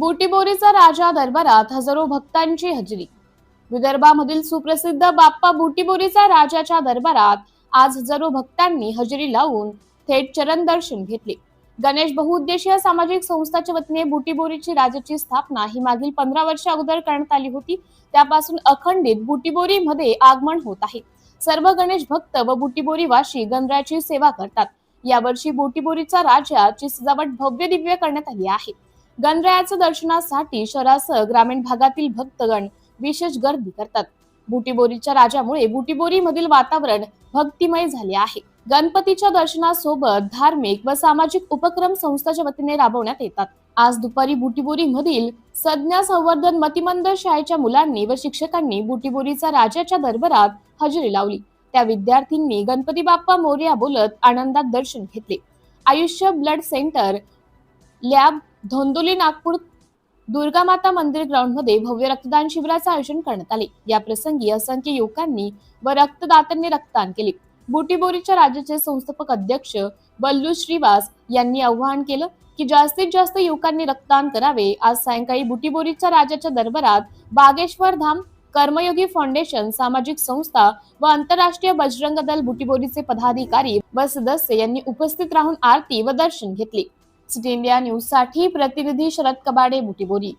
बुटीबोरीचा राजा दरबारात हजारो भक्तांची हजेरी. विदर्भामधील सुप्रसिद्ध बाप्पा बुटीबोरीचा राजाच्या दरबारात आज हजारो भक्तांनी हजेरी लावून थेट चरण दर्शन घेतले. गणेश बहुउद्देशीय सामाजिक संस्थाच्या वतीने बुटीबोरीची राजाची स्थापना ही मागील पंधरा वर्ष अगोदर करण्यात आली होती. त्यापासून अखंडित बुटीबोरी मध्ये आगमन होत आहे. सर्व गणेश भक्त व बुटीबोरी वाशी गणरायाची सेवा करतात. यावर्षी बुटीबोरीचा राजाची सजावट भव्य दिव्य करण्यात आली आहे. गणरायाचं दर्शनासाठी शहरासह ग्रामीण भागातील भक्तगण विशेष गर्दी करतात. बुटीबोरीच्या राजामुळे बुटीबोरी मधील वातावरण भक्तिमय झाले आहे. गणपतीच्या दर्शनासोबत धार्मिक व सामाजिक उपक्रम संस्थाच्या वतीने राबवण्यात येतात. आज दुपारी बुटीबोरी मधील संज्ञा संवर्धन मतिमंद शाळेच्या मुलांनी व शिक्षकांनी बुटीबोरीचा राजाच्या दरबारात हजेरी लावली. त्या विद्यार्थ्यांनी गणपती बाप्पा मोर्या बोलत आनंदात दर्शन घेतले. Aayushya blood centre lab Dhondoli Nagpur Durga माता मंदिर ग्राउंडमध्ये भव्य रक्तदान शिबिराचे आयोजन करण्यात आले. या प्रसंगी असंख्य युवकांनी व रक्तदात्यांनी रक्तदान केले. बुटीबोरीच्या राज्याचे संस्थापक अध्यक्ष बल्लू श्रीवास यांनी आवाहन केलं की जास्तीत जास्त युवकांनी रक्तदान करावे. आज सायंकाळी बुटीबोरीच्या राजाच्या दरबारात बागेश्वर धाम कर्मयोगी फाउंडेशन सामाजिक संस्था व आंतरराष्ट्रीय बजरंग दल बुटीबोरीचे पदाधिकारी व सदस्य यांनी उपस्थित राहून आरती व दर्शन घेतले. सिटी इंडिया न्यूजसाठी प्रतिनिधी शरद कबाडे बुटीबोरी.